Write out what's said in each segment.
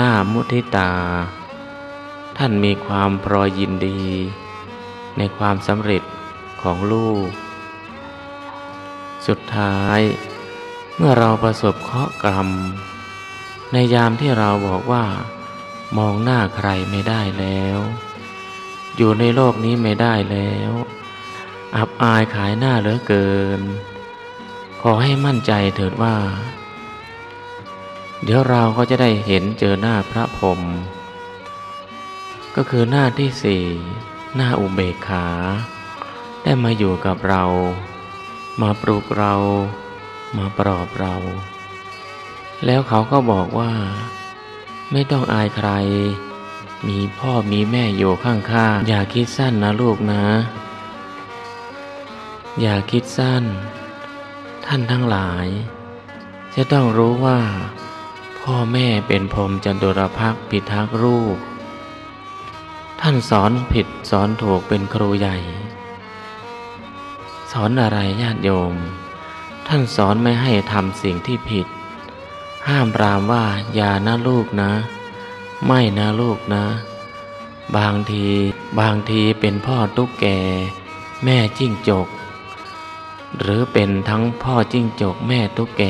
หน้ามุทิตา ท่านมีความพรอยยินดี ในความสำเร็จของลูก สุดท้าย เมื่อเราประสบเคราะห์กรรม ในยามที่เราบอกว่า มองหน้าใครไม่ได้แล้ว อยู่ในโลกนี้ไม่ได้แล้ว อับอายขายหน้าเหลือเกิน ขอให้มั่นใจเถิดว่า เดี๋ยวเราก็จะได้เห็นเจอหน้าพระพรหมก็คือหน้าที่สี่หน้าอุเบกขา ได้มาอยู่กับเรา มาปลุกเรา มาปลอบเรา แล้วเขาก็บอกว่า ไม่ต้องอายใคร มีพ่อมีแม่อยู่ข้างๆอย่าคิดสั้นนะลูกนะ อย่าคิดสั้น ท่านทั้งหลาย จะต้องรู้ว่า พ่อแม่เป็นพรมจันตุรพักษ์พิทักษ์รูป ท่านสอนผิดสอนถูกเป็นครูใหญ่ สอนอะไรญาติโยม ท่านสอนไม่ให้ทำสิ่งที่ผิด ห้ามปรามว่าอย่านะลูกนะ ไม่นะลูกนะ บางทีบางทีเป็นพ่อตุ๊กแก แม่จิ้งจก หรือเป็นทั้งพ่อจิ้งจกแม่ตุ๊กแก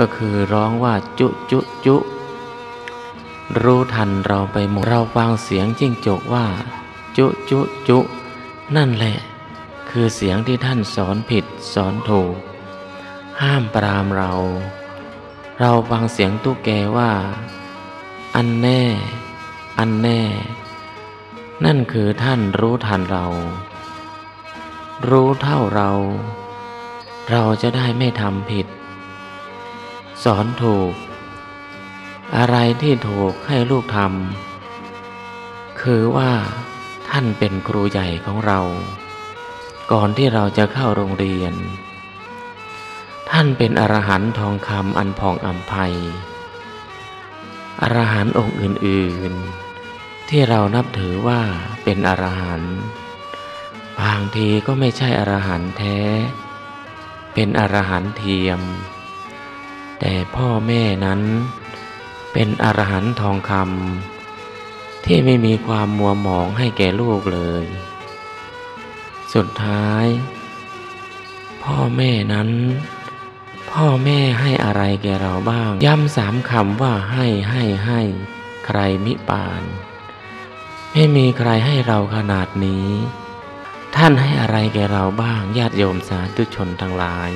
ก็คือร้องว่าจุจุจุรู้ทันเราไปหมดเราฟังเสียงจิ้งจกว่า จุจุจุนั่นแหละ คือเสียงที่ท่านสอนผิดสอนถูก ห้ามปรามเรา เราฟังเสียงตุ๊กแกว่า อันแน่ อันแน่ นั่นคือท่านรู้ทันเรา รู้เท่าเรา เราจะได้ไม่ทำผิด สอนถูก อะไรที่ถูกให้ลูกทำคือว่าท่านเป็นครูใหญ่ของเรา ก่อนที่เราจะเข้าโรงเรียน ท่านเป็นอรหันต์ทองคำอันผ่องอัมภัยอรหันต์องค์อื่น ๆ ที่เรานับถือว่าเป็นอรหันต์บางทีก็ไม่ใช่อรหันต์แท้ เป็นอรหันต์เทียม แต่พ่อแม่นั้น เป็นอรหันต์ทองคำที่ไม่มีความมัวหมองให้แก่ลูกเลย สุดท้าย พ่อแม่นั้น พ่อแม่ให้อะไรแก่เราบ้าง ย้ำสามคำว่าให้ให้ให้ใครมิปาน ไม่มีใครให้เราขนาดนี้ ท่านให้อะไรแก่เราบ้างญาติโยมสาธุชนทั้งหลาย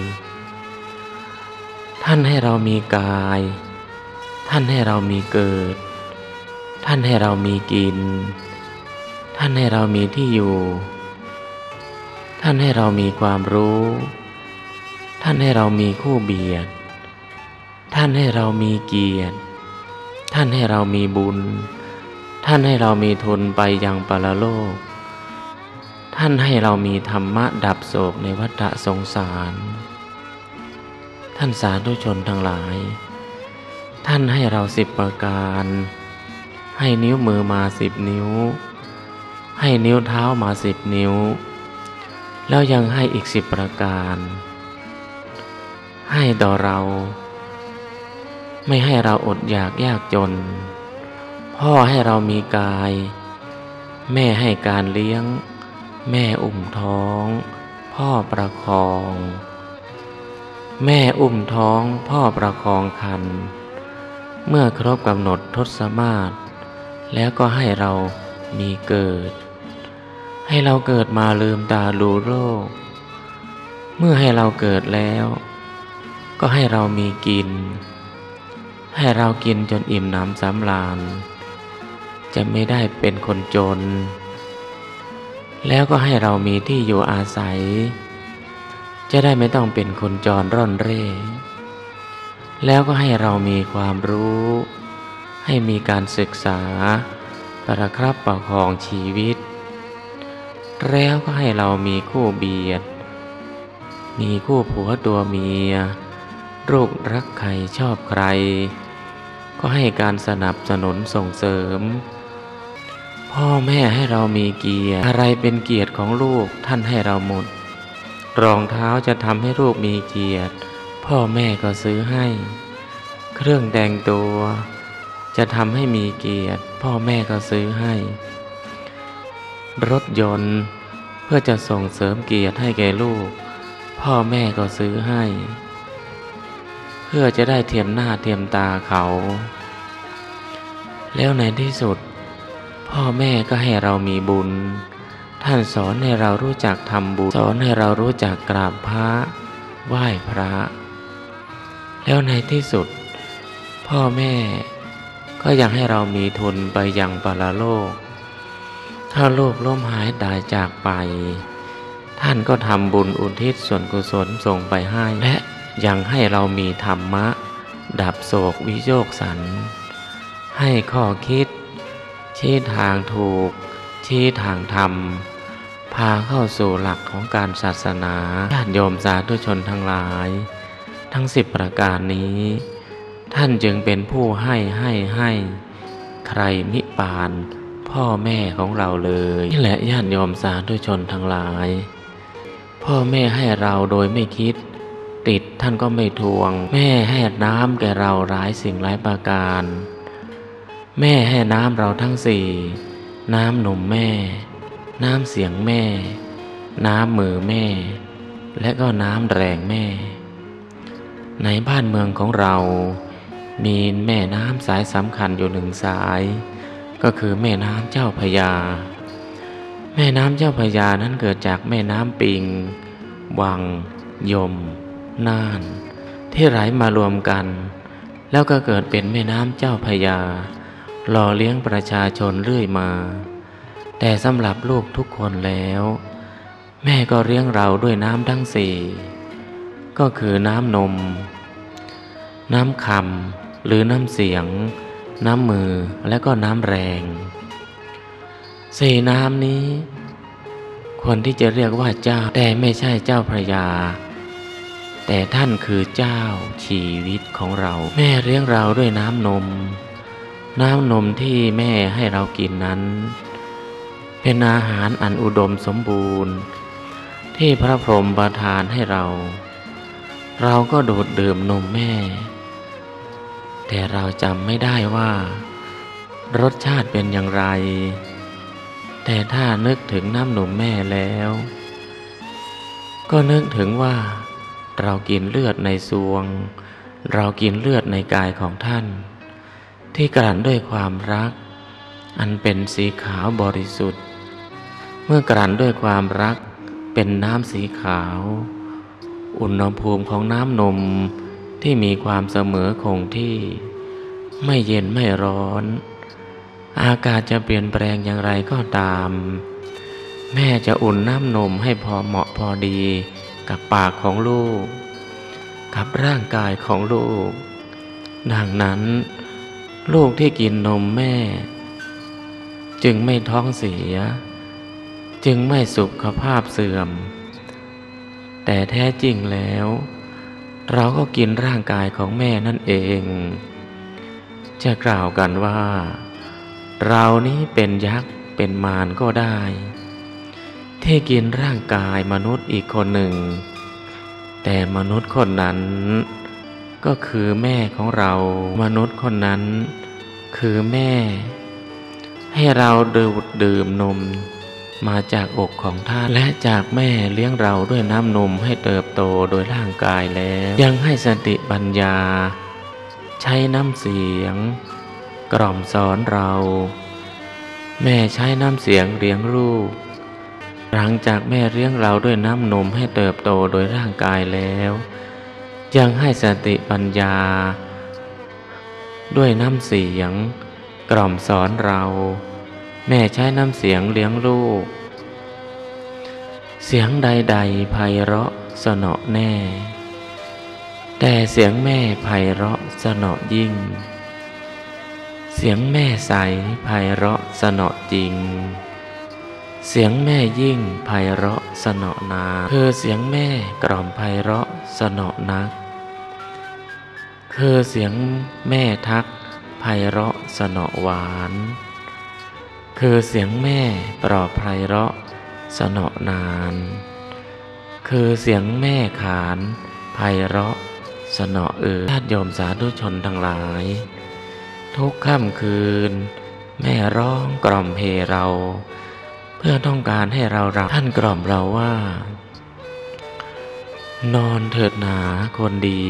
ท่านให้เรามีกาย ท่านให้เรามีเกิด ท่านให้เรามีกิน ท่านให้เรามีที่อยู่ ท่านให้เรามีความรู้ ท่านให้เรามีคู่เบียด ท่านให้เรามีเกียรติ ท่านให้เรามีบุญ ท่านให้เรามีทุนไปยังปรโลก ท่านให้เรามีธรรมะดับโศกในวัฏสงสาร ท่านสาธุชนทั้งหลาย ท่านให้เราสิบประการ ให้นิ้วมือมาสิบนิ้ว ให้นิ้วเท้ามาสิบนิ้ว แล้วยังให้อีกสิบประการ ให้ต่อเรา ไม่ให้เราอดอยากยากจน พ่อให้เรามีกาย แม่ให้การเลี้ยง แม่อุ้มท้อง พ่อประคอง แม่อุ้มท้องพ่อประคองคัน เมื่อครบกำหนดทศมาศแล้วก็ให้เรามีเกิด ให้เราเกิดมาลืมตาดูโลกเมื่อให้เราเกิดแล้ว ก็ให้เรามีกิน ให้เรากินจนอิ่มหน้ำสำราญ จะไม่ได้เป็นคนจน แล้วก็ให้เรามีที่อยู่อาศัย จะได้ไม่ต้องเป็นคนจรร่อนเร่ แล้วก็ให้เรามีความรู้ ให้มีการศึกษา ประครับประคองชีวิต แล้วก็ให้เรามีคู่เบียด มีคู่ผัวตัวเมีย ลูกรักใครชอบใคร ก็ให้การสนับสนุนส่งเสริม พ่อแม่ให้เรามีเกียรติอะไรเป็นเกียรติของลูกท่านให้เราหมด รองเท้าจะทำให้ลูกมีเกียรติ พ่อแม่ก็ซื้อให้ เครื่องแต่งตัว จะทำให้มีเกียรติ พ่อแม่ก็ซื้อให้ รถยนต์เพื่อจะส่งเสริมเกียรติให้แก่ลูก พ่อแม่ก็ซื้อให้ เพื่อจะได้เทียมหน้าเทียมตาเขา แล้วในที่สุด พ่อแม่ก็ให้เรามีบุญ ท่านสอนให้เรารู้จักทำบุญสอนให้เรารู้จักกราบพระไหว้พระ แล้วในที่สุด พ่อแม่ก็ยังให้เรามีทุนไปยังปรโลก ถ้าโลกล้มหายตายจากไป ท่านก็ทำบุญอุทิศส่วนกุศลส่งไปให้ และยังให้เรามีธรรมะ ดับโศกวิโยกสัน ให้ข้อคิดชี้ทางถูกชี้ทางธรรม พาเข้าสู่หลักของการศาสนาญาติโยมสาธุชนทั้งหลาย ทั้งสิบประการนี้ ท่านจึงเป็นผู้ให้ให้ให้ ใครมิปานพ่อแม่ของเราเลยนี่แหละญาติโยมสาธุชนทั้งหลาย พ่อแม่ให้เราโดยไม่คิด ติดท่านก็ไม่ทวง แม่ให้น้ำแก่เราหลายสิ่งหลายประการ แม่ให้น้ำเราทั้งสี่ น้ำนมแม่ น้ำเสียงแม่ น้ำมือแม่ และก็น้ำแรงแม่ ในบ้านเมืองของเรา มีแม่น้ำสายสำคัญอยู่หนึ่งสาย ก็คือแม่น้ำเจ้าพยา แม่น้ำเจ้าพยานั้นเกิดจากแม่น้ำปิง วัง ยม น่าน ที่ไหลมารวมกัน แล้วก็เกิดเป็นแม่น้ำเจ้าพยาหล่อเลี้ยงประชาชนเรื่อยมา แต่สำหรับลูกทุกคนแล้ว แม่ก็เลี้ยงเราด้วยน้ำทั้งสี่ ก็คือน้ำนม น้ำคำหรือน้ำเสียง น้ำมือและก็น้ำแรงสี่น้ำนี้ คนที่จะเรียกว่าเจ้าแต่ไม่ใช่เจ้าพระยา แต่ท่านคือเจ้าชีวิตของเรา แม่เลี้ยงเราด้วยน้ำนม น้ำนมที่แม่ให้เรากินนั้น เป็นอาหารอันอุดมสมบูรณ์ ที่พระพรหมประทานให้เรา เราก็ดูดดื่มนมแม่ แต่เราจำไม่ได้ว่า รสชาติเป็นอย่างไร แต่ถ้านึกถึงน้ำนมแม่แล้ว ก็นึกถึงว่า เรากินเลือดในซวง เรากินเลือดในกายของท่าน ที่กลั่นด้วยความรักอันเป็นสีขาวบริสุทธิ์ มื่อกลั่นด้วยความรักเป็นน้ำสีขาว อุณหภูมิของน้ำนมที่มีความเสมอคงที่ ไม่เย็นไม่ร้อน อากาศจะเปลี่ยนแปลงอย่างไรก็ตาม แม่จะอุ่นน้ำนมให้พอเหมาะพอดีกับปากของลูก กับร่างกายของลูก ดังนั้น ลูกที่กินนมแม่ จึงไม่ท้องเสีย จึงไม่สุขภาพเสื่อม แต่แท้จริงแล้ว เราก็กินร่างกายของแม่นั่นเอง จะกล่าวกันว่า เรานี้เป็นยักษ์เป็นมารก็ได้ ที่กินร่างกายมนุษย์อีกคนหนึ่ง แต่มนุษย์คนนั้น ก็คือแม่ของเรามนุษย์คนนั้น คือแม่ ให้เราดื่มนม มาจากอกของท่านและจากแม่เลี้ยงเราด้วยน้ำนมให้เติบโตโดยร่างกายแล้ว ยังให้สติปัญญา ใช้น้ำเสียง กล่อมสอนเรา แม่ใช้น้ำเสียงเลี้ยงลูกหลังจากแม่เลี้ยงเราด้วยน้ำนมให้เติบโตโดยร่างกายแล้ว ยังให้สติปัญญา ด้วยน้ำเสียง กล่อมสอนเรา แม่ใช้น้ำเสียงเลี้ยงลูก เสียงใดๆไพเราะสนอแน่ แต่เสียงแม่ไพเราะสนอยิ่ง เสียงแม่ใสไพเราะสนอจริง เสียงแม่ยิ่งไพเราะสนอนาคือเสียงแม่กล่อมไพเราะสนอนักคือเสียงแม่ทักไพเราะสนอหวาน คือเสียงแม่ปลอบไพเราะ สนอนาน คือเสียงแม่ขานไพเราะ สนอเออญาติโยมสาธุชนทั้งหลาย ทุกค่ำคืน แม่ร้องกล่อมเพเรา เพื่อต้องการให้เรารับท่านกล่อมเราว่า นอนเถิดหนาคนดี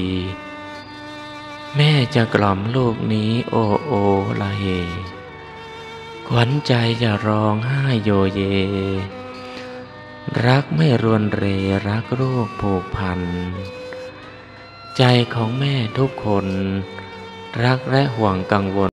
แม่จะกล่อมลูกนี้โอโอละเฮ ขวัญใจจะร้องไห้โยเย รักไม่รวนเรรักลูกผูกพัน ใจของแม่ทุกคน รักและห่วงกังวล